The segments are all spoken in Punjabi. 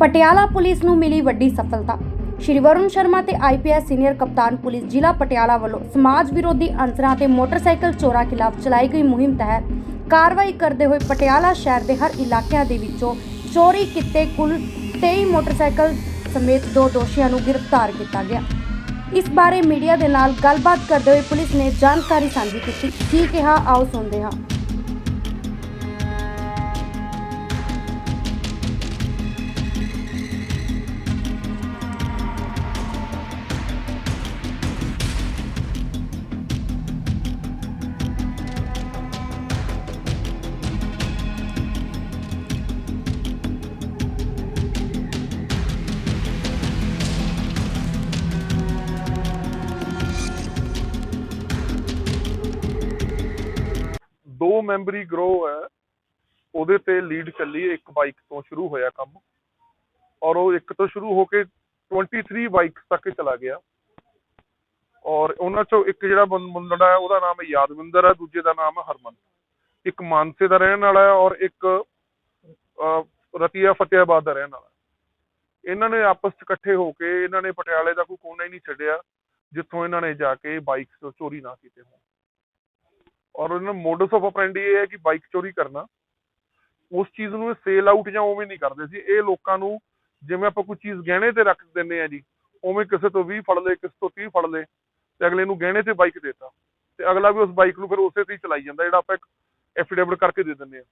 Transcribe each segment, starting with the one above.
ਪਟਿਆਲਾ ਪੁਲਿਸ ਨੂੰ ਮਿਲੀ ਵੱਡੀ ਸਫਲਤਾ। ਸ਼੍ਰੀ ਵਰੁਣ ਸ਼ਰਮਾ ਤੇ ਆਈਪੀਐਸ ਸੀਨੀਅਰ ਕਪਤਾਨ ਪੁਲਿਸ ਜ਼ਿਲ੍ਹਾ ਪਟਿਆਲਾ ਵੱਲੋਂ ਸਮਾਜ ਵਿਰੋਧੀ ਅਨਸਰਾਂ ਤੇ ਮੋਟਰਸਾਈਕਲ ਚੋਰਾਂ ਖਿਲਾਫ ਚਲਾਈ ਗਈ ਮੁਹਿੰਮ ਤਹਿਤ ਕਾਰਵਾਈ ਕਰਦੇ ਹੋਏ ਪਟਿਆਲਾ ਸ਼ਹਿਰ ਦੇ ਹਰ ਇਲਾਕਿਆਂ ਦੇ ਵਿੱਚੋਂ ਚੋਰੀ ਕੀਤੇ ਕੁੱਲ 23 ਮੋਟਰਸਾਈਕਲ ਸਮੇਤ ਦੋ ਦੋਸ਼ੀਆਂ ਨੂੰ ਗ੍ਰਿਫਤਾਰ ਕੀਤਾ ਗਿਆ। ਇਸ ਬਾਰੇ ਮੀਡੀਆ ਦੇ ਨਾਲ ਗੱਲਬਾਤ ਕਰਦੇ ਹੋਏ ਪੁਲਿਸ ਨੇ ਜਾਣਕਾਰੀ ਸਾਂਝੀ ਕੀਤੀ। ਕੀ ਕਿਹਾ, ਆਓ ਸੁਣਦੇ ਹਾਂ। ਦੋ ਮੈਂਬਰੀ ਗਰੋਹ ਹੈ, ਉਹਦੇ ਤੇ ਲੀਡ ਚੱਲੀ ਇੱਕ ਬਾਈਕ ਤੋਂ ਸ਼ੁਰੂ ਹੋਇਆ ਕੰਮ। ਔਰ ਉਹ ਇੱਕ ਤੋਂ ਸ਼ੁਰੂ ਹੋ ਕੇ 23 ਬਾਈਕਸ ਤੱਕ ਚਲਾ ਗਿਆ। ਔਰ ਉਹਨਾਂ ਚੋਂ ਇੱਕ ਜਿਹੜਾ ਮੁੰਡਾ ਹੈ, ਉਹਦਾ ਨਾਮ ਯਾਦਵਿੰਦਰ ਹੈ, ਦੂਜੇ ਦਾ ਨਾਮ ਹੈ ਹਰਮਨ। ਇੱਕ ਮਾਨਸੇ ਦਾ ਰਹਿਣ ਵਾਲਾ ਹੈ ਔਰ ਇੱਕ ਰਤੀਆ ਫਤਿਆਬਾਦ ਦਾ ਰਹਿਣ ਵਾਲਾ ਇਹਨਾਂ ਨੇ ਆਪਸ ਚ ਇਕੱਠੇ ਹੋ ਕੇ, ਇਹਨਾਂ ਨੇ ਪਟਿਆਲੇ ਦਾ ਕੋਈ ਕੋਨਾ ਹੀ ਨਹੀਂ ਛੱਡਿਆ, ਜਿੱਥੋਂ ਇਹਨਾਂ ਨੇ ਜਾ ਕੇ ਬਾਈਕਸ ਚੋਰੀ ਨਾ ਕੀਤੇ ਹੋਣ। ਔਰ ਉਹਨਾਂ ਮੋਡਸ ਆਫ ਆਪਰੈਂਡੀ ਇਹ ਹੈ ਕਿ ਬਾਈਕ ਚੋਰੀ ਕਰਨਾ। ਉਸ ਚੀਜ਼ ਨੂੰ ਸੇਲ ਆਊਟ ਜਾਂ ਉਵੇਂ ਨਹੀਂ ਕਰਦੇ ਸੀ। ਇਹ ਲੋਕਾਂ ਨੂੰ ਜਿਵੇਂ ਆਪਾਂ ਕੋਈ ਚੀਜ਼ ਗਹਿਣੇ ਤੇ ਰੱਖ ਦਿੰਨੇ ਆ ਜੀ, ਉਵੇਂ ਕਿਸੇ ਤੋਂ 20 ਫੜ ਲਏ, ਕਿਸੇ ਤੋਂ 30 ਫੜ ਲਏ ਤੇ ਅਗਲੇ ਨੂੰ ਗਹਿਣੇ ਤੇ ਬਾਈਕ ਦੇਤਾ। ਤੇ ਅਗਲਾ ਵੀ ਉਸ ਬਾਈਕ ਨੂੰ ਫਿਰ ਉਸੇ ਤੇ ਹੀ ਚਲਾਈ ਜਾਂਦਾ, ਜਿਹੜਾ ਆਪਾਂ ਇੱਕ ਐਫੀਡੇਵਿਟ ਕਰਕੇ ਦੇ ਦਿੰਨੇ ਆ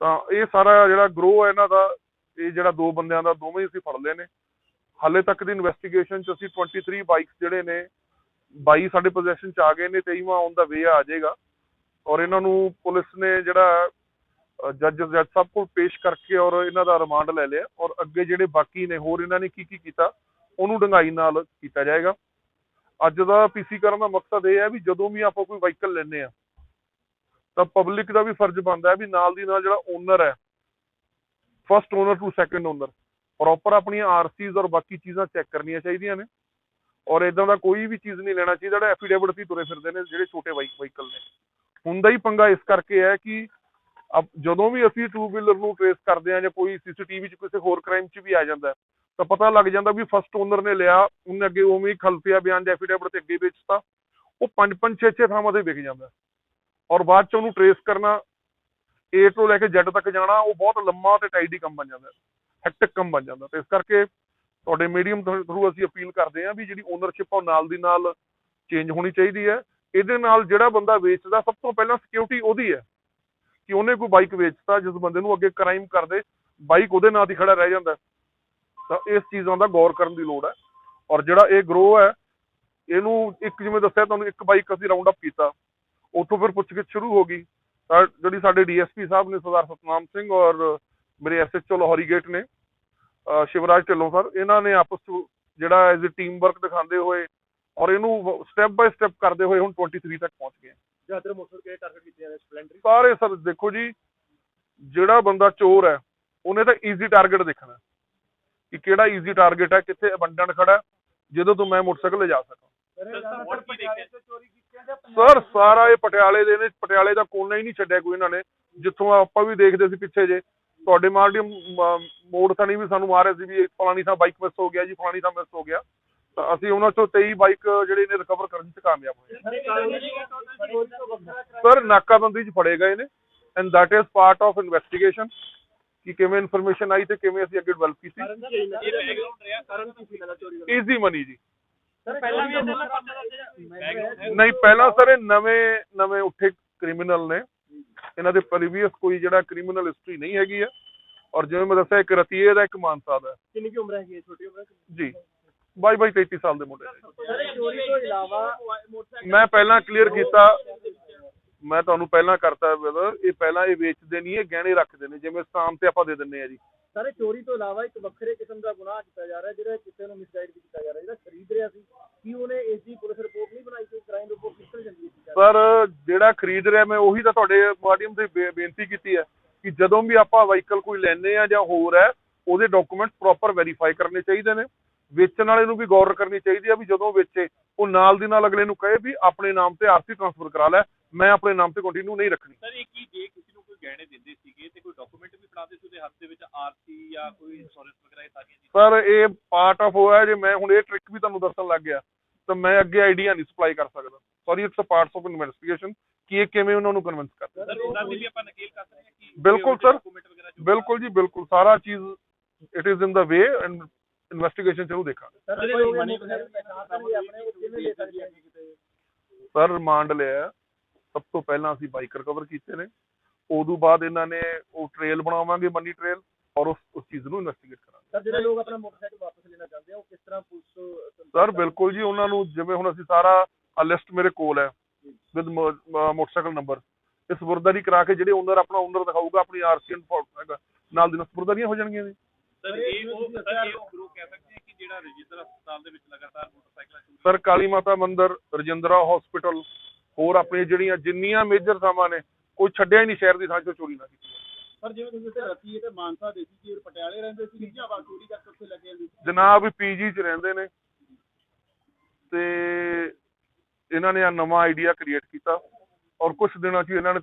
ਤਾਂ ਇਹ ਸਾਰਾ ਜਿਹੜਾ ਗਰੋ ਹੈ ਇਹਨਾਂ ਦਾ, ਇਹ ਜਿਹੜਾ ਦੋ ਬੰਦਿਆਂ ਦਾ, ਦੋਵੇਂ ਅਸੀਂ ਫੜ ਲਏ ਨੇ। ਹਾਲੇ ਤੱਕ ਦੀ ਇਨਵੈਸਟੀਗੇਸ਼ਨ ਚ ਅਸੀਂ 23 ਬਾਈਕਸ ਜਿਹੜੇ ਨੇ 22 ਸਾਡੇ ਪੋਜੀਸ਼ਨ ਚ ਆ ਗਏ ਨੇ 23ਵਾਂ ਔਨ ਦਾ ਵੇ ਆ ਜਾਏਗਾ। ਔਰ ਇਹਨਾਂ ਨੂੰ ਪੁਲਿਸ ਨੇ ਜਿਹੜਾ ਜੱਜ ਜੱਜ ਸਭ ਕੋਲ ਪੇਸ਼ ਕਰਕੇ ਔਰ ਇਹਨਾਂ ਦਾ ਰਿਮਾਂਡ ਲੈ ਲਿਆ। ਔਰ ਅੱਗੇ ਜਿਹੜੇ ਬਾਕੀ ਨੇ, ਹੋਰ ਇਹਨਾਂ ਨੇ ਕੀ ਕੀ ਕੀਤਾ, ਉਹਨੂੰ ਡੰਗਾਈ ਨਾਲ ਕੀਤਾ ਜਾਏਗਾ। ਅੱਜ ਦਾ ਪੀਸੀ ਕਰਨ ਦਾ ਮਕਸਦ ਇਹ ਹੈ ਵੀ ਜਦੋਂ ਵੀ ਆਪਾਂ ਕੋਈ ਵਾਹੀਕਲ ਲੈਨੇ ਆ ਤਾਂ ਪਬਲਿਕ ਦਾ ਵੀ ਫਰਜ਼ ਬਣਦਾ ਹੈ ਵੀ ਨਾਲ ਦੀ ਨਾਲ ਜਿਹੜਾ ਓਨਰ ਹੈ first owner to second owner proper ਆਪਣੀਆਂ ਆਰਸੀਜ਼ ਔਰ ਬਾਕੀ ਚੀਜ਼ਾਂ ਚੈੱਕ ਕਰਨੀਆਂ ਚਾਹੀਦੀਆਂ ਨੇ। ਔਰ ਇਦਾਂ ਦਾ ਕੋਈ ਵੀ ਚੀਜ਼ ਨਹੀਂ ਲੈਣਾ ਚਾਹੀਦਾ, ਜਿਹੜਾ ਐਫੀਡੇਵਿਟ ਸੀ ਤੁਰੇ ਫਿਰਦੇ ਨੇ, ਜਿਹੜੇ ਛੋਟੇ ਵਾਹੀਕਲ ਨੇ। ਹੁੰਦਾ ਹੀ ਪੰਗਾ ਇਸ ਕਰਕੇ ਹੈ ਕਿ ਜਦੋਂ ਵੀ ਅਸੀਂ ਟੂ ਵੀਲਰ ਨੂੰ ਟ੍ਰੇਸ ਕਰਦੇ ਆ ਜਾਂ ਕੋਈ ਸੀਸੀਟੀਵੀ 'ਚ ਕਿਸੇ ਹੋਰ ਕ੍ਰਾਈਮ 'ਚ ਵੀ ਆ ਜਾਂਦਾ ਤਾਂ ਪਤਾ ਲੱਗ ਜਾਂਦਾ ਵੀ ਫਸਟ ਓਨਰ ਨੇ ਲਿਆ, ਉਹਨੇ ਅੱਗੇ ਉਵੇਂ ਹੀ ਖਲਫੀਆ ਬਿਆਨ ਜਾਂ ਐਫੀਡੇਵਿਟ ਤੇ ਅੱਗੇ ਵੇਚਤਾ, ਉਹ ਪੰਜ ਪੰਜ, ਛੇ ਛੇ ਥਾਵਾਂ ਤੇ ਵਿਕ ਜਾਂਦਾ ਔਰ ਬਾਅਦ 'ਚ ਉਹਨੂੰ ਟ੍ਰੇਸ ਕਰਨਾ ਏ ਤੋਂ ਲੈ ਕੇ Z ਤੱਕ ਜਾਣਾ, ਉਹ ਬਹੁਤ ਲੰਮਾ ਤੇ ਟਾਈਡੀ ਕੰਮ ਬਣ ਜਾਂਦਾ ਹੈਕਟਿਕ ਕੰਮ ਬਣ ਜਾਂਦਾ ਤੇ ਇਸ ਕਰਕੇ ਤੁਹਾਡੇ ਮੀਡੀਅਮ ਥਰੂ ਅਸੀਂ ਅਪੀਲ ਕਰਦੇ ਹਾਂ ਵੀ ਜਿਹੜੀ ਓਨਰਸ਼ਿਪ ਆ ਉਹ ਨਾਲ ਦੀ ਨਾਲ ਚੇਂਜ ਹੋਣੀ ਚਾਹੀਦੀ ਹੈ। ਇਹਦੇ ਨਾਲ ਜਿਹੜਾ ਬੰਦਾ ਵੇਚਦਾ, ਸਭ ਤੋਂ ਪਹਿਲਾਂ ਸਿਕਿਉਰਿਟੀ ਉਹਦੀ ਹੈ ਕਿ ਉਹਨੇ ਕੋਈ ਬਾਈਕ ਵੇਚਤਾ, ਜਿਸ ਬੰਦੇ ਨੂੰ ਅੱਗੇ ਕ੍ਰਾਈਮ ਕਰਦੇ ਬਾਈਕ ਉਹਦੇ ਨਾਂ ਤੇ ਖੜਾ ਰਹਿ ਜਾਂਦਾ। ਤਾਂ ਇਸ ਚੀਜ਼ਾਂ ਦਾ ਗੌਰ ਕਰਨ ਦੀ ਲੋੜ ਹੈ। ਔਰ ਜਿਹੜਾ ਇਹ ਗਰੋ ਹੈ, ਇਹਨੂੰ ਇੱਕ ਜਿਵੇਂ ਦੱਸਿਆ ਤੁਹਾਨੂੰ, ਇੱਕ ਬਾਈਕ ਅਸੀਂ ਰਾਉਂਡ ਅਪ ਕੀਤਾ। ਉੱਥੋਂ ਫਿਰ ਪੁੱਛਗਿੱਛ ਸ਼ੁਰੂ ਹੋ ਗਈ। ਤਾਂ ਜਿਹੜੀ ਸਾਡੇ ਡੀਐਸਪੀ ਸਾਹਿਬ ਨੇ ਸਰਦਾਰ ਸਤਨਾਮ ਸਿੰਘ ਔਰ ਮੇਰੇ ਐਸਐਚਓ ਲਾਹੌਰੀ ਗੇਟ ਨੇ ਸ਼ਿਵਰਾਜ ਢਿੱਲੋਂ ਸਰ ਇਹਨਾਂ ਨੇ ਆਪਸ 'ਚ ਜਿਹੜਾ ਐਜ਼ ਅ ਟੀਮ ਵਰਕ ਦਿਖਾਉਂਦੇ ਹੋਏ ਔਰ ਇਹਨੂੰ ਸਟੈਪ ਬਾਈ ਸਟੈਪ ਕਰਦੇ ਹੋਏ ਹੁਣ 23 ਤੱਕ ਪਹੁੰਚ ਗਏ। ਜ਼ਿਆਦਾ ਮੋਟਰ ਕੇ ਟਾਰਗੇਟ ਕੀਤੇ ਜਾਂਦੇ ਸਪਲੈਂਡਰ ਸਾਰੇ ਸਰ ਦੇਖੋ ਜੀ ਜਿਹੜਾ ਬੰਦਾ ਚੋਰ ਹੈ ਉਹਨੇ ਤਾਂ ਈਜ਼ੀ ਟਾਰਗੇਟ ਦੇਖਣਾ। ਕਿ ਕਿਹੜਾ ਈਜ਼ੀ ਟਾਰਗੇਟ ਹੈ ਕਿੱਥੇ ਅਬੰਡਨ ਖੜਾ ਜਦੋਂ ਤੋਂ ਮੈਂ ਮੋਟਰਸਾਈਕਲ ਲਿਜਾ ਸਕਾਂ। ਸਰ ਸਾਰਾ ਇਹ ਪਟਿਆਲੇ ਦੇ ਨੇ ਪਟਿਆਲੇ ਦਾ ਕੋਨਾ ਹੀ ਨਹੀਂ ਛੱਡਿਆ ਕੋਈ ਇਹਨਾਂ ਨੇ। ਜਿੱਥੋਂ ਆਪਾਂ ਵੀ ਦੇਖਦੇ ਸੀ ਪਿੱਛੇ ਜੇ ਤੁਹਾਡੇ ਮਾਰਡੀਅਮ ਮੋੜ ਸਣੀ ਵੀ ਸਾਨੂੰ ਮਾਰੇ ਸੀ ਵੀ ਫਲਾਣੀ ਥਾਂ ਬਾਈਕ ਮਿਸ ਹੋ ਗਿਆ ਜੀ, ਫਲਾਣੀ ਥਾਂ ਮਿਸ ਹੋ ਗਿਆ। ਤਾਂ ਅਸੀਂ ਉਹਨਾਂ ਚੋਂ 23 ਬਾਈਕ ਜਿਹੜੇ ਨੇ ਰਿਕਵਰ ਕਰਨ 'ਚ ਕਾਮਯਾਬ ਹੋਏ ਸਰ, ਨਾਕਾਬੰਦੀ 'ਚ ਫੜੇ ਗਏ ਨੇ and that is part of investigation ਕਿ ਕਿਵੇਂ ਇਨਫੋਰਮੇਸ਼ਨ ਆਈ ਤੇ ਕਿਵੇਂ ਅਸੀਂ ਅੱਗੇ ਡਿਵੈਲਪ ਕੀਤੀ। ਸੀ ਈਜ਼ੀ ਮਨੀ ਜੀ। ਨਹੀਂ, ਪਹਿਲਾਂ ਸਰ ਇਹ ਨਵੇਂ ਨਵੇਂ ਉੱਠੇ ਕ੍ਰਿਮੀਨਲ ਨੇ। ਇਹਨਾਂ ਦੇ ਪ੍ਰੀਵੀਅਸ ਕੋਈ ਜਿਹੜਾ ਕ੍ਰਿਮੀਨਲ ਹਿਸਟਰੀ ਨਹੀਂ ਹੈਗੀ ਹੈ ਔਰ ਜਿਵੇਂ ਮੈਂ ਦੱਸਿਆ ਇੱਕ ਰਤੀਏ ਦਾ ਇੱਕ ਮਾਨਸਾ ਦਾ। ਕਿੰਨੀ ਉਮਰ ਹੈਗੀ ਹੈ? ਛੋਟੀ ਉਮਰ ਜੀ। ਬਾਈ ਬਾਈ 33 ਸਾਲ ਦੇ ਮੁੰਡੇ ਨੇ। ਸਰ ਚੋਰੀ ਤੋਂ ਇਲਾਵਾ ਮੈਂ ਪਹਿਲਾਂ ਕਲੀਅਰ ਕੀਤਾ ਮੈਂ ਤੁਹਾਨੂੰ ਪਹਿਲਾਂ ਕਰਤਾ ਬ੍ਰਦਰ ਇਹ ਪਹਿਲਾਂ ਇਹ ਵੇਚਦੇ ਨਹੀਂ ਇਹ ਗਹਿਣੇ ਰੱਖਦੇ ਨੇ ਜਿਵੇਂ ਸਟਾਮ ਤੇ ਆਪਾਂ ਦੇ ਦਿੰਨੇ ਆ ਜੀ। ਸਰ ਚੋਰੀ ਤੋਂ ਇਲਾਵਾ ਇੱਕ ਵੱਖਰੇ ਕਿਸਮ ਦਾ ਗੁਨਾਹ ਕੀਤਾ ਜਾ ਰਿਹਾ ਜਿਹੜਾ ਕਿਸੇ ਨੂੰ ਮਿਸਗਾਈਡ ਵੀ ਕੀਤਾ ਜਾ ਰਿਹਾ ਜਿਹੜਾ ਖਰੀਦ ਰਿਹਾ ਸੀ। ਕੀ ਉਹਨੇ ਇਸ ਦੀ ਪੁਲਿਸ ਰਿਪੋਰਟ ਨਹੀਂ ਬਣਾਈ ਕਿ ਕ੍ਰਾਈਮ ਰਿਪੋਰਟ ਕਿਸ ਤਰ੍ਹਾਂ ਜਾਂਦੀ ਹੈ ਪਰ ਜਿਹੜਾ ਖਰੀਦ ਰਿਹਾ ਮੈਂ ਉਹੀ ਤਾਂ ਤੁਹਾਡੇ ਮਾਧਿਅਮ ਤੇ ਬੇਨਤੀ ਕੀਤੀ ਹੈ ਕਿ ਜਦੋਂ ਵੀ ਆਪਾਂ ਵਾਹੀਕਲ ਕੋਈ ਲੈਨੇ ਆ ਜਾਂ ਹੋਰ ਹੈ ਉਹਦੇ ਡਾਕੂਮੈਂਟ ਪ੍ਰੋਪਰ ਵੈਰੀਫਾਈ ਕਰਨੇ ਚਾਹੀਦੇ ਨੇ। ਵੇਚਣ ਵਾਲੇ ਨੂੰ ਵੀ ਗੌਰ ਕਰਨੀ ਚਾਹੀਦੀ ਆ ਵੀ ਜਦੋਂ ਵੇਚੇ ਉਹ ਨਾਲ ਦੀ ਨਾਲ ਅਗਲੇ ਨੂੰ ਕਹੇ ਵੀ ਆਪਣੇ ਨਾਮ ਤੇ ਆਰਸੀ ਟ੍ਰਾਂਸਫਰ ਕਰਾ ਲੈ। ਮੈਂ ਆਪਣੇ ਨਾਮ ਤੇ ਕੰਟੀਨਿਊ ਨਹੀਂ ਰੱਖਣੀ। ਸਰ ਇਹ ਕੀ ਜੇ ਕਿਸੇ ਨੂੰ ਕੋਈ ਗਹਿਣੇ ਦਿੰਦੇ ਸੀਗੇ ਤੇ ਕੋਈ ਡਾਕੂਮੈਂਟ ਵੀ ਬਣਾਉਂਦੇ ਸੀ ਉਹਦੇ ਹੱਥ ਦੇ ਵਿੱਚ ਆਰਸੀ ਜਾਂ ਕੋਈ ਇੰਸ਼ੋਰੈਂਸ ਵਗੈਰਾ ਇਹ ਸਾਰੀਆਂ ਚੀਜ਼ਾਂ? ਸਰ ਇਹ ਪਾਰਟ ਆਫ ਹੋਇਆ ਜੇ ਮੈਂ ਹੁਣ ਇਹ ਟ੍ਰਿਕ ਵੀ ਤੁਹਾਨੂੰ ਦੱਸਣ ਲੱਗ ਗਿਆ ਤਾਂ ਮੈਂ ਅੱਗੇ ਆਈਡੀਆ ਨਹੀਂ ਸਪਲਾਈ ਕਰ ਸਕਦਾ। Sorry it's a parts of investigation ਕਿ ਇਹ ਕਿਵੇਂ ਉਹਨਾਂ ਨੂੰ ਕਨਵਿੰਸ ਕਰਦੇ ਸਰ ਉਹਨਾਂ ਦੀ ਵੀ ਆਪਾਂ ਨਕੇਲ ਕਰ ਸਕਦੇ ਹਾਂ ਕਿ ਬਿਲਕੁਲ ਜੋ ਬਿਲਕੁਲ ਜੀ ਬਿਲਕੁਲ। ਸਾਰਾ ਚੀਜ਼ it is in the way and investigation ਚਲੋ ਦੇਖਾਂਗੇ। ਸਰ ਜਿਹੜੇ ਕੋਈ money ਮੋਟਰਸਾਈਕਲ ਪਹਿਚਾਣ ਸਕਦੇ ਆਪਣੇ ਉਹ ਕਿਵੇਂ ਲੈ ਸਕਦੇ ਆ? ਕਿਤੇ ਸਰ ਰਿਮਾਂਡ ਲਿਆ। ਸਭ ਤੋਂ ਪਹਿਲਾਂ ਅਸੀਂ ਬਾਈਕ ਰਿਕਵਰ ਕੀਤੇ ਨੇ। ਉਦੋਂ ਬਾਅਦ ਇਹਨਾਂ ਨੇ ਉਹ ਟ੍ਰੇਲ ਬਣਾਵਾਂਗੇ ਮਨੀ ਟ੍ਰੇਲ ਔਰ ਉਸ ਉਸ ਚੀਜ਼ ਨੂੰ ਇਨਵੈਸਟੀਗੇਟ ਕਰਾਂਗੇ। ਸਰ ਜਿਹੜੇ ਲੋਕ ਆਪਣਾ ਮੋਟਰਸਾਈਕਲ ਵਾਪਸ ਲੈਣਾ ਚਾਹੁੰਦੇ ਆ ਉਹ ਕਿਸ ਤਰ੍ਹਾਂ ਪੁਲਿਸ ਸਰ ਬਿਲਕੁਲ ਜੀ ਉਹਨਾਂ ਨੂੰ ਜਿਵੇਂ ਹੁਣ ਅਸੀਂ ਸਾਰਾ ਆ ਲਿਸਟ ਮੇਰੇ ਕੋਲ ਹੈ ਵਿਦ ਮੋਟਰਸਾਈਕਲ ਨੰਬਰ ਇਹ ਸਪੁਰਦਾਰੀ ਕਰਾ ਕੇ ਜਿਹੜੇ ਓਨਰ ਆਪਣਾ ਓਨਰ ਦਿਖਾਊਗਾ ਆਪਣੀ ਆਰਸੀ ਐਂਡ ਨਾਲ ਦੀ ਨਾਲ ਸਪੁਰਦਾਰੀਆਂ ਹੋ ਜਾਣਗੀਆਂ ਜੀ। ਸਰ ਇਹ ਉਹ ਸਰ ਇਹ ਉਹ ਗਰੁੱਪ ਕਹਿ ਸਕਦੇ ਕਿ ਜਿਹੜਾ ਰਜਿੰਦਰ ਹਸਪਤਾਲ ਦੇ ਵਿੱਚ ਲਗਾਤਾਰ ਮੋਟਰਸਾਈਕਲਾਂ ਸਰ ਕਾਲੀ ਮਾਤਾ ਮੰਦਿਰ ਰਜਿੰਦਰਾ ਹਸਪੀਟਲ ਹੋਰ ਆਪਣੀਆਂ ਜਿਹੜੀਆਂ ਜਿੰਨੀਆਂ ਮੇਜਰ ਥਾਵਾਂ ਨੇ ਕੋਈ ਛੱਡਿਆ ਹੀ ਨਹੀਂ ਸ਼ਹਿਰ ਦੀ ਥਾਂ ਚੋਂ ਚੋਰੀ ਨਾ ਕੀਤੀ ਸਰ ਜਿਵੇਂ ਤੁਸੀਂ ਤੇ ਰਤੀ ਤੇ ਮਾਨਸਾ ਦੇਸੀ ਜੀ ਪਟਿਆਲੇ ਰਹਿੰਦੇ ਸੀ ਆਵਾਜ਼ ਚੋਰੀ ਕਰਕੇ ਉੱਥੇ ਲੱਗੇ ਜਾਂਦੇ ਸੀ? ਜਨਾਬ ਪੀਜੀ 'ਚ ਰਹਿੰਦੇ ਨੇ। ਤੇ ਇਹਨਾਂ ਨੇ ਆ ਨਵਾਂ ਆਈਡੀਆ ਕ੍ਰੀਏਟ ਕੀਤਾ ਔਰ ਕੁਝ ਦਿਨਾਂ 'ਚ ਇਹਨਾਂ ਨੇ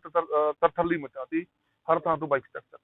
ਤਰਥੱਲੀ ਮਚਾਤੀ। ਹਰ ਥਾਂ ਤੋਂ ਬਾਈਕ ਚੱਕ ਚੱਕ